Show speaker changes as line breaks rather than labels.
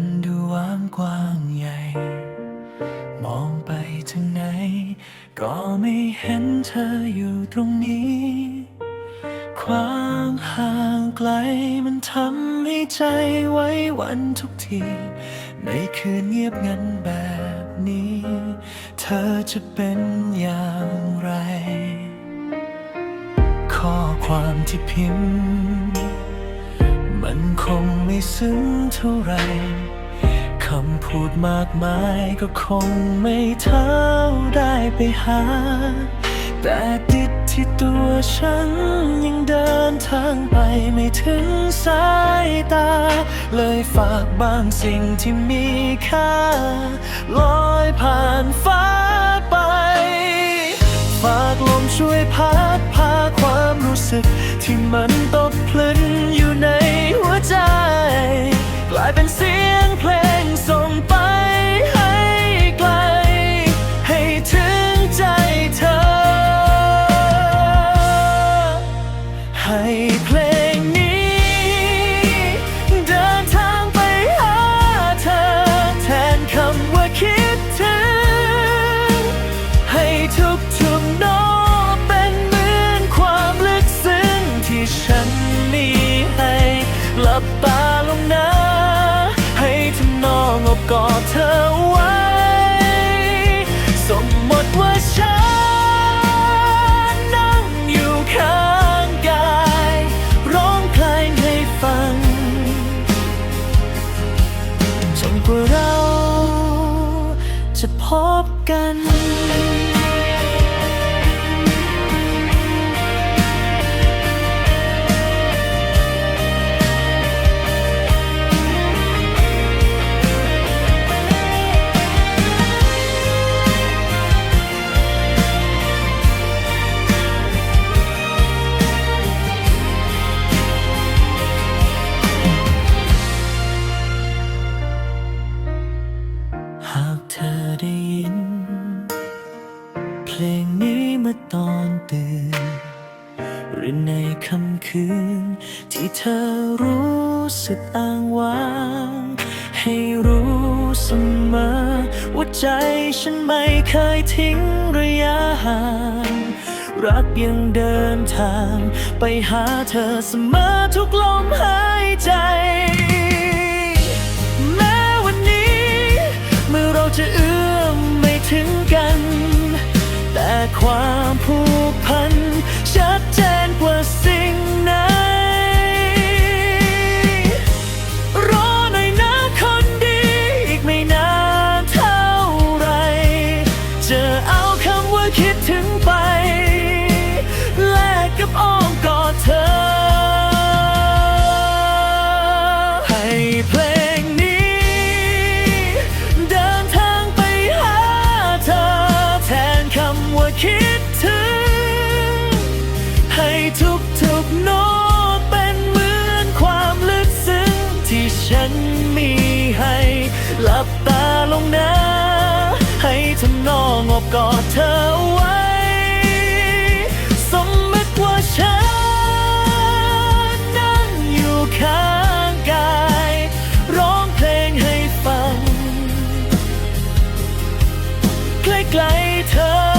มันดูว่างกว้างใหญ่ มองไปทางไหน ก็ไม่เห็นเธออยู่ตรงนี้ ความห่างไกลมันทำให้ใจไว้วันทุกที ในคืนเงียบงันแบบนี้ เธอจะเป็นอย่างไร ข้อความที่พิมพ์ มันคงไม่ซึ้งเท่าไรคำพูดมากมายก็คงไม่เท่าได้ไปหา แต่ติดที่ตัวฉันยังเดินทางไปไม่ถึงสายตา เลยฝากบางสิ่งที่มีค่า ลอยผ่านฟ้าไป ฝากลมช่วยพัดพาความรู้สึกที่มันตกพลึนอยู่ในายเป็นเสียงเพลงส่งไปให้ไกล ให้ถึงใจเธอ ให้เพลง อบเธอไว้ สมมติว่าฉันนั่งอยู่ข้างกาย ร้องเพลงให้ฟัง จนกว่าเราจะพบกัน งนี้เมื่อตอนตื่นหรือในค่ำคืน ที่เธอรู้สึกอ้างว้าง ให้รู้เสมอ ว่าใจฉันไม่เคยทิ้งระยะห่างรักยังเดินทาง ไปหาเธอเสมอทุกลมหายใจ แม้วันนี้ เมื่อเราจะเอื้อมไม่ถึง ความผูกพัน กอดเธอไว้ สมมติว่าฉันนั่งอยู่ข้างกาย ร้องเพลงให้ฟัง ใกล้ๆเธอ